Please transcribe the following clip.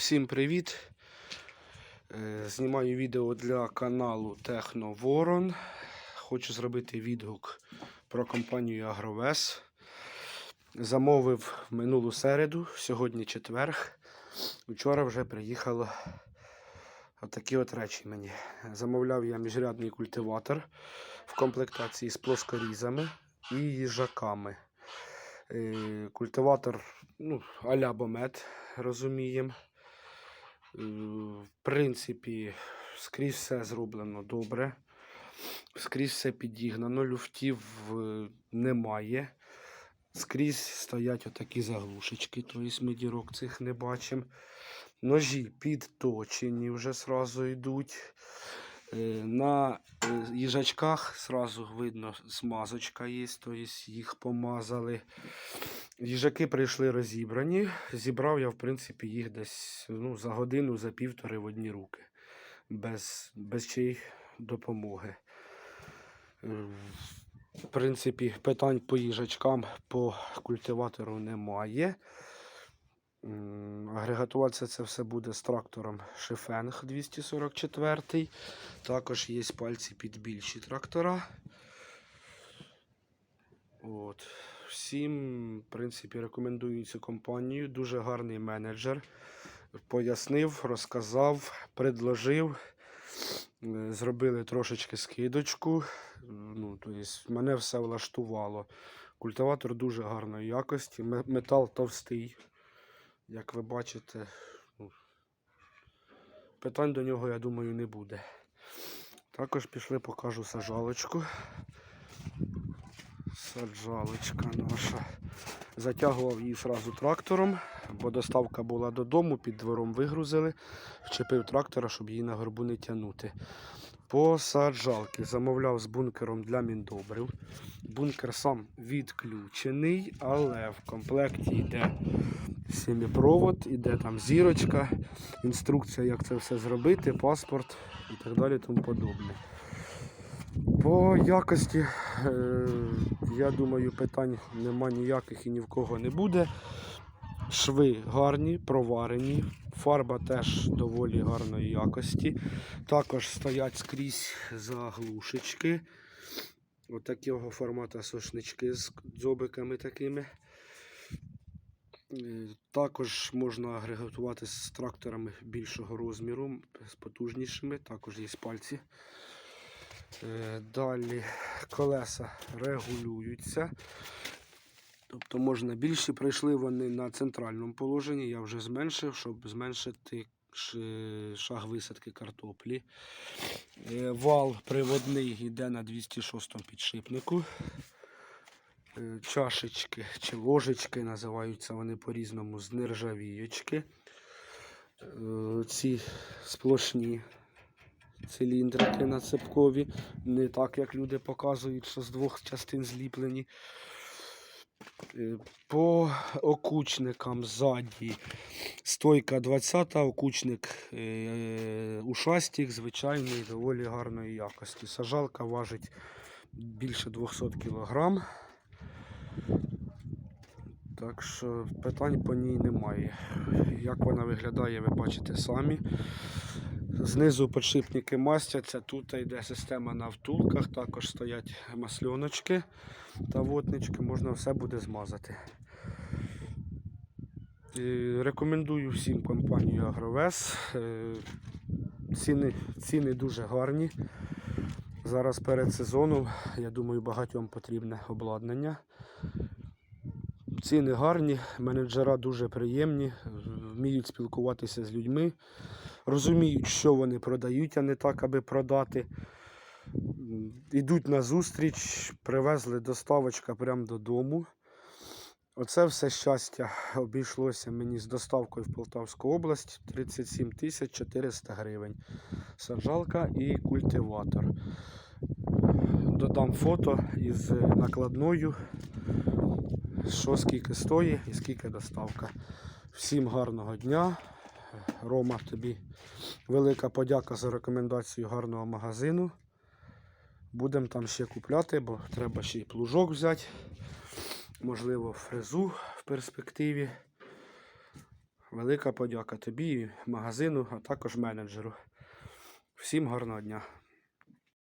Всім привіт! Е, Знімаю відео для каналу Техно Ворон. Хочу зробити відгук про компанію Агровес. Замовив минулу середу, сьогодні четверг. Вчора вже приїхало отакі от речі мені. Замовляв я міжрядний культиватор в комплектації з плоскорізами і їжаками. Е, Культиватор ну, а-ля розуміємо. Е, В принципі, скрізь все зроблено добре. Скрізь все підігнано, люфтів е, немає. Скрізь стоять отакі заглушечки, тобто ми дірок цих не бачимо. Ножі підточені вже сразу йдуть. Е, На їжачках сразу видно смазочка є, тобто їх помазали. Їжаки прийшли розібрані. Зібрав я, в принципі, їх десь ну, за годину, за півтори в одні руки, без, без чиї допомоги. Е, В принципі, питань по їжачкам по культиватору немає. Агрегатуватися це все буде з трактором Шифенг 244. Також є пальці під більші трактора. От. Всім, в принципі, рекомендую цю компанію. Дуже гарний менеджер. Пояснив, розказав, предложив. Е, Зробили трошечки скидочку. Ну, тобто, мене все влаштувало. Культиватор дуже гарної якості. Метал товстий. Як ви бачите, ну, питань до нього, я думаю, не буде. Також пішли, покажу сажалочку. Саджалочка наша. Затягував її зразу трактором, бо доставка була додому, під двором вигрузили, вчепив трактора, щоб її на горбу не тягнути. По саджалки замовляв з бункером для міндобрив. Бункер сам відключений, але в комплекті йде сіміпровод, іде там зірочка, інструкція, як це все зробити, паспорт і так далі тому подобне. По якості, е, я думаю, питань нема ніяких і ні в кого не буде. Шви гарні, проварені, фарба теж доволі гарної якості. Також стоять скрізь заглушечки. Отакого формату сошнички з дзьобиками такими. Е, Також можна агрегатувати з тракторами більшого розміру, з потужнішими, також є пальці. Е, Далі колеса регулюються. Тобто можна більші. Прийшли вони на центральному положенні. Я вже зменшив, щоб зменшити шаг висадки картоплі. Е, Вал приводний йде на 206 підшипнику. Е, Чашечки чи ложечки називаються вони по-різному з нержавіючки. Ці сплошні циліндрики нацепкові. Не так, як люди показують, що з двох частин зліплені. Е, По окучникам ззаді стойка 20, окучник е, ушастик, звичайний, доволі гарної якості. Сажалка важить більше 200 кг. Так що питань по ній немає. Як вона виглядає, ви бачите самі. Знизу подшипники мастяться, тут йде система на втулках, також стоять масльоночки та воднички, можна все буде змазати. Рекомендую всім компанію Агровес. Е, Ціни, ціни дуже гарні. Зараз перед сезоном, я думаю, багатьом потрібне обладнання. Ціни гарні, менеджера дуже приємні, вміють спілкуватися з людьми, розуміють, що вони продають, а не так, аби продати. Йдуть на зустріч, привезли доставочка прямо додому. Оце все щастя обійшлося мені з доставкою в Полтавську область 37 тисяч 400 гривень. Саджалка і культиватор. Додам фото із накладною що скільки стоїть і скільки доставка. Всім гарного дня. Рома, тобі велика подяка за рекомендацію гарного магазину. Будемо там ще купляти, бо треба ще й плужок взяти. Можливо, фрезу в перспективі. Велика подяка тобі, і магазину, а також менеджеру. Всім гарного дня!